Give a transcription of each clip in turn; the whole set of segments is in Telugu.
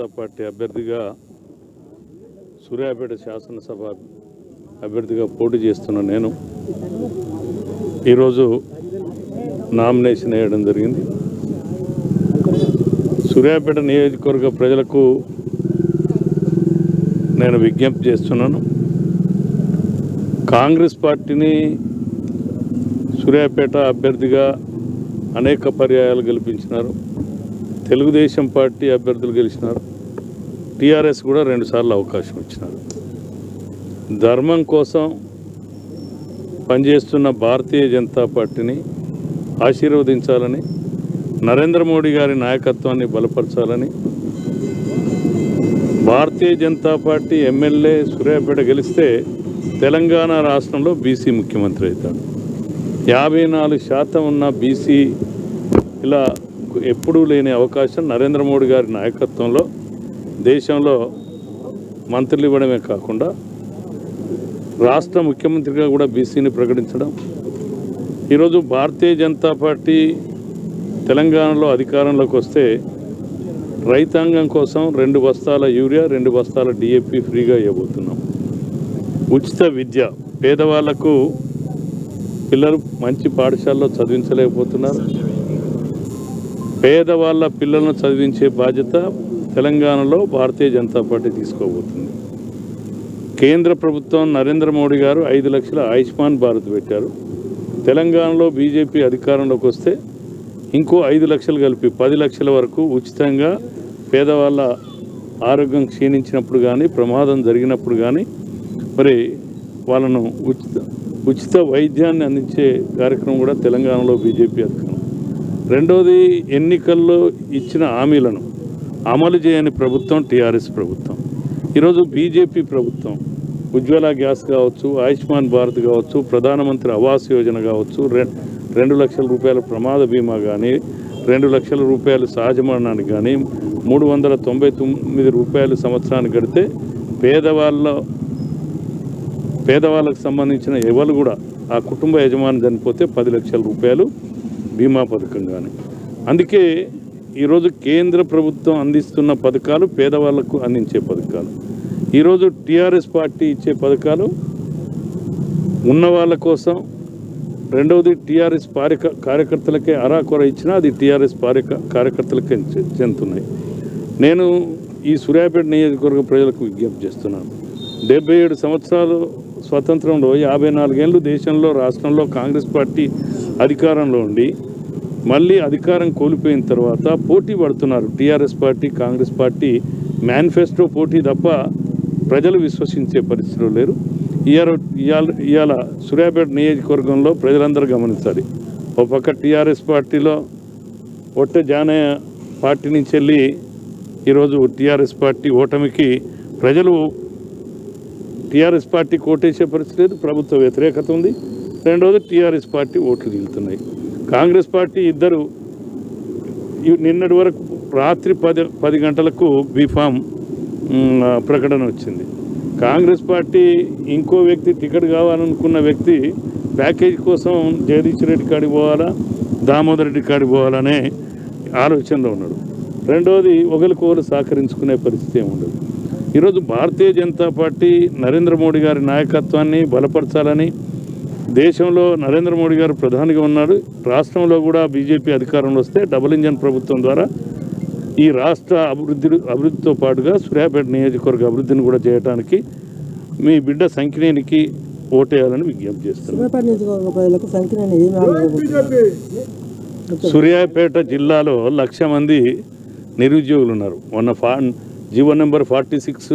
పార్టీ అభ్యర్థిగా సూర్యాపేట శాసనసభ అభ్యర్థిగా పోటీ చేస్తున్న నేను ఈరోజు నామినేషన్ వేయడం జరిగింది. సూర్యాపేట నియోజకవర్గ ప్రజలకు నేను విజ్ఞప్తి చేస్తున్నాను. కాంగ్రెస్ పార్టీని సూర్యాపేట అభ్యర్థిగా అనేక పర్యాయాలు గెలిపించినారు. తెలుగుదేశం పార్టీ అభ్యర్థులు గెలిచినారు. టీఆర్ఎస్ కూడా రెండుసార్లు అవకాశం ఇచ్చినారు. ధర్మం కోసం పనిచేస్తున్న భారతీయ జనతా పార్టీని ఆశీర్వదించాలని నరేంద్ర మోడీ గారి నాయకత్వాన్ని బలపరచాలని భారతీయ జనతా పార్టీ ఎమ్మెల్యే సూర్యాపేట గెలిస్తే తెలంగాణ రాష్ట్రంలో బీసీ ముఖ్యమంత్రి అవుతాడు. యాభై నాలుగు శాతం ఉన్న బీసీ ఇలా ఎప్పుడూ లేని అవకాశం నరేంద్ర మోడీ గారి నాయకత్వంలో దేశంలో మంత్రులు ఇవ్వడమే కాకుండా రాష్ట్ర ముఖ్యమంత్రిగా కూడా బీసీని ప్రకటించడం ఈరోజు భారతీయ జనతా పార్టీ తెలంగాణలో అధికారంలోకి వస్తే రైతాంగం కోసం రెండు బస్తాల యూరియా రెండు బస్తాల డిఏపి ఫ్రీగా ఇవ్వబోతున్నాం. ఉచిత విద్య పేదవాళ్ళకు పిల్లలు మంచి పాఠశాలలో చదివించలేకపోతున్నారు. పేదవాళ్ళ పిల్లలను చదివించే బాధ్యత తెలంగాణలో భారతీయ జనతా పార్టీ తీసుకోబోతుంది. కేంద్ర ప్రభుత్వం నరేంద్ర మోడీ గారు ఐదు లక్షల ఆయుష్మాన్ భారత్ పెట్టారు. తెలంగాణలో బీజేపీ అధికారంలోకి వస్తే ఇంకో ఐదు లక్షలు కలిపి పది లక్షల వరకు ఉచితంగా పేదవాళ్ళ ఆరోగ్యం క్షీణించినప్పుడు కానీ ప్రమాదం జరిగినప్పుడు కానీ మరి వాళ్ళను ఉచిత ఉచిత వైద్యాన్ని అందించే కార్యక్రమం కూడా తెలంగాణలో బీజేపీ అధికారం. రెండవది ఎన్నికల్లో ఇచ్చిన హామీలను అమలు చేయని ప్రభుత్వం టీఆర్ఎస్ ప్రభుత్వం. ఈరోజు బీజేపీ ప్రభుత్వం ఉజ్వల గ్యాస్ కావచ్చు ఆయుష్మాన్ భారత్ కావచ్చు ప్రధానమంత్రి ఆవాస్ యోజన కావచ్చు రె- రెండు లక్షల రూపాయల ప్రమాద బీమా కానీ రెండు లక్షల రూపాయలు సహజ మరణానికి కానీ మూడు వందల తొంభై తొమ్మిది రూపాయలు సంవత్సరానికి కడితే పేదవాళ్ళ పేదవాళ్ళకు సంబంధించిన ఎవరు కూడా ఆ కుటుంబ యజమాని చనిపోతే పది లక్షల రూపాయలు బీమా పథకం కానీ అందుకే ఈరోజు కేంద్ర ప్రభుత్వం అందిస్తున్న పథకాలు పేదవాళ్ళకు అందించే పథకాలు. ఈరోజు టీఆర్ఎస్ పార్టీ ఇచ్చే పథకాలు ఉన్న వాళ్ళ కోసం రెండవది టీఆర్ఎస్ పారిక కార్యకర్తలకే అరాకొర ఇచ్చినా అది టీఆర్ఎస్ పారిక కార్యకర్తలకే చె- చెందుతున్నాయి. నేను ఈ సూర్యాపేట నియోజకవర్గ ప్రజలకు విజ్ఞప్తి చేస్తున్నాను. డెబ్బై ఏడు సంవత్సరాలు స్వతంత్రంలో యాభై నాలుగేళ్ళు దేశంలో రాష్ట్రంలో కాంగ్రెస్ పార్టీ అధికారంలో ఉండి మళ్ళీ అధికారం కోల్పోయిన తర్వాత పోటీ పడుతున్నారు. TRS party Congress party manifesto పోటీ తప్ప ప్రజలు విశ్వసించే పరిస్థితిలో లేరు. ఇవాళ ఇవాళ ఇవాళ సూర్యాపేట నియోజకవర్గంలో ప్రజలందరూ గమనించాలి. ఒక పక్క టీఆర్ఎస్ పార్టీలో ఒట్ట జానయ్య పార్టీ నుంచి వెళ్ళి ఈరోజు టీఆర్ఎస్ పార్టీ ఓటమికి ప్రజలు టీఆర్ఎస్ పార్టీ కోటేసే పరిస్థితి లేదు. ప్రభుత్వ వ్యతిరేకత ఉంది. రెండోది టీఆర్ఎస్ పార్టీ ఓట్లు దిగుతున్నాయి. కాంగ్రెస్ పార్టీ ఇద్దరు నిన్నటి వరకు రాత్రి పది పది గంటలకు బీఫామ్ ప్రకటన వచ్చింది. కాంగ్రెస్ పార్టీ ఇంకో వ్యక్తి టికెట్ కావాలనుకున్న వ్యక్తి ప్యాకేజ్ కోసం జగదీష్ రెడ్డి కాడికి పోవాలా దామోదర్ రెడ్డి కాడికి పోవాలనే ఆలోచనలో ఉన్నాడు. రెండవది ఒకరికొకరు సహకరించుకునే పరిస్థితి ఉండదు. ఈరోజు భారతీయ జనతా పార్టీ నరేంద్ర మోడీ గారి నాయకత్వాన్ని బలపరచాలని దేశంలో నరేంద్ర మోడీ గారు ప్రధానిగా ఉన్నాడు. రాష్ట్రంలో కూడా బీజేపీ అధికారంలో వస్తే డబుల్ ఇంజన్ ప్రభుత్వం ద్వారా ఈ రాష్ట్ర అభివృద్ధి అభివృద్ధితో పాటుగా సూర్యాపేట నియోజకవర్గ అభివృద్ధిని కూడా చేయడానికి మీ బిడ్డ సంఖ్యనేనికి ఓటేయాలని విజ్ఞప్తి చేస్తున్నాను సూర్యాపేట జిల్లాలో లక్ష మంది నిరుద్యోగులు ఉన్నారు. మొన్న ఫా జీవో నెంబర్ ఫార్టీ సిక్స్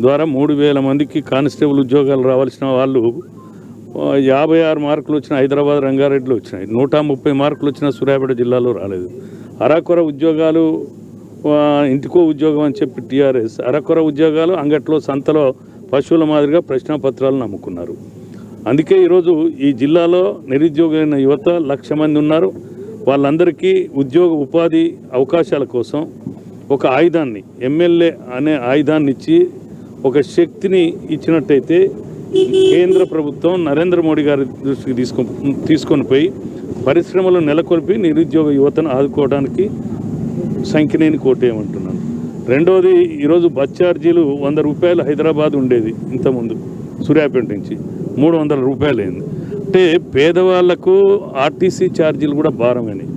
ద్వారా మూడు వేల మందికి కానిస్టేబుల్ ఉద్యోగాలు రావాల్సిన వాళ్ళు యాభై ఆరు మార్కులు వచ్చిన హైదరాబాద్ రంగారెడ్డిలో వచ్చినాయి. నూట ముప్పై మార్కులు వచ్చిన సూర్యాపేట జిల్లాలో రాలేదు. అరాకొర ఉద్యోగాలు ఇంటికో ఉద్యోగం అని చెప్పి టీఆర్ఎస్ అరకొర ఉద్యోగాలు అంగట్లో సంతలో పశువుల మాదిరిగా ప్రశ్నాపత్రాలు నమ్ముకున్నారు. అందుకే ఈరోజు ఈ జిల్లాలో నిరుద్యోగమైన యువత లక్ష మంది ఉన్నారు. వాళ్ళందరికీ ఉద్యోగ ఉపాధి అవకాశాల కోసం ఒక ఆయుధాన్ని ఎమ్మెల్యే అనే ఆయుధాన్ని ఇచ్చి ఒక శక్తిని ఇచ్చినట్టయితే కేంద్ర ప్రభుత్వం నరేంద్ర మోడీ గారి దృష్టికి తీసుకో తీసుకొని పోయి పరిశ్రమలు నెలకొల్పి నిరుద్యోగ యువతను ఆదుకోవడానికి సంఖ్యనేని కోటేయమంటున్నాను రెండవది ఈరోజు బస్ ఛార్జీలు వంద రూపాయలు హైదరాబాద్ ఉండేది ఇంతకుముందు సూర్యాపేట నుంచి. మూడు వందల రూపాయలు అయింది అంటే పేదవాళ్ళకు ఆర్టీసీ ఛార్జీలు కూడా భారమైనవి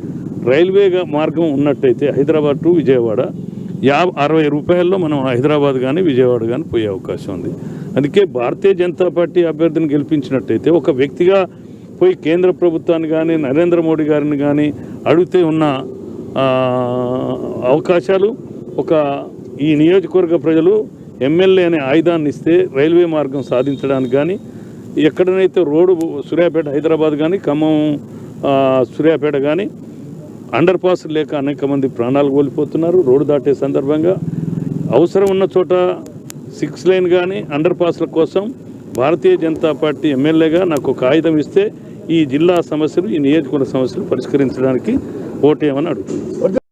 రైల్వే మార్గం ఉన్నట్టయితే హైదరాబాద్ టు విజయవాడ యాభై అరవై రూపాయల్లో మనం హైదరాబాద్ కానీ విజయవాడ కానీ పోయే అవకాశం ఉంది. అందుకే భారతీయ జనతా పార్టీ అభ్యర్థిని గెలిపించినట్టయితే ఒక వ్యక్తిగా పోయి కేంద్ర ప్రభుత్వాన్ని కానీ నరేంద్ర మోడీ గారిని కానీ అడిగితే ఉన్న అవకాశాలు ఒక ఈ నియోజకవర్గ ప్రజలు ఎమ్మెల్యే అనే ఆయుధాన్ని ఇస్తే రైల్వే మార్గం సాధించడానికి కానీ ఎక్కడనైతే రోడ్డు సూర్యాపేట హైదరాబాద్ కానీ ఖమ్మం సూర్యాపేట కానీ అండర్ పాస్ లేక అనేక మంది ప్రాణాలు కోల్పోతున్నారు. రోడ్డు దాటే సందర్భంగా అవసరం ఉన్న చోట సిక్స్ లైన్ కానీ అండర్ పాస్ల కోసం భారతీయ జనతా పార్టీ ఎమ్మెల్యేగా నాకు ఒక ఆయుధం ఇస్తే ఈ జిల్లా సమస్యలు ఈ నియోజకవర్గ సమస్యలు పరిష్కరించడానికి ఓటేయమని అడుగుతున్నాను.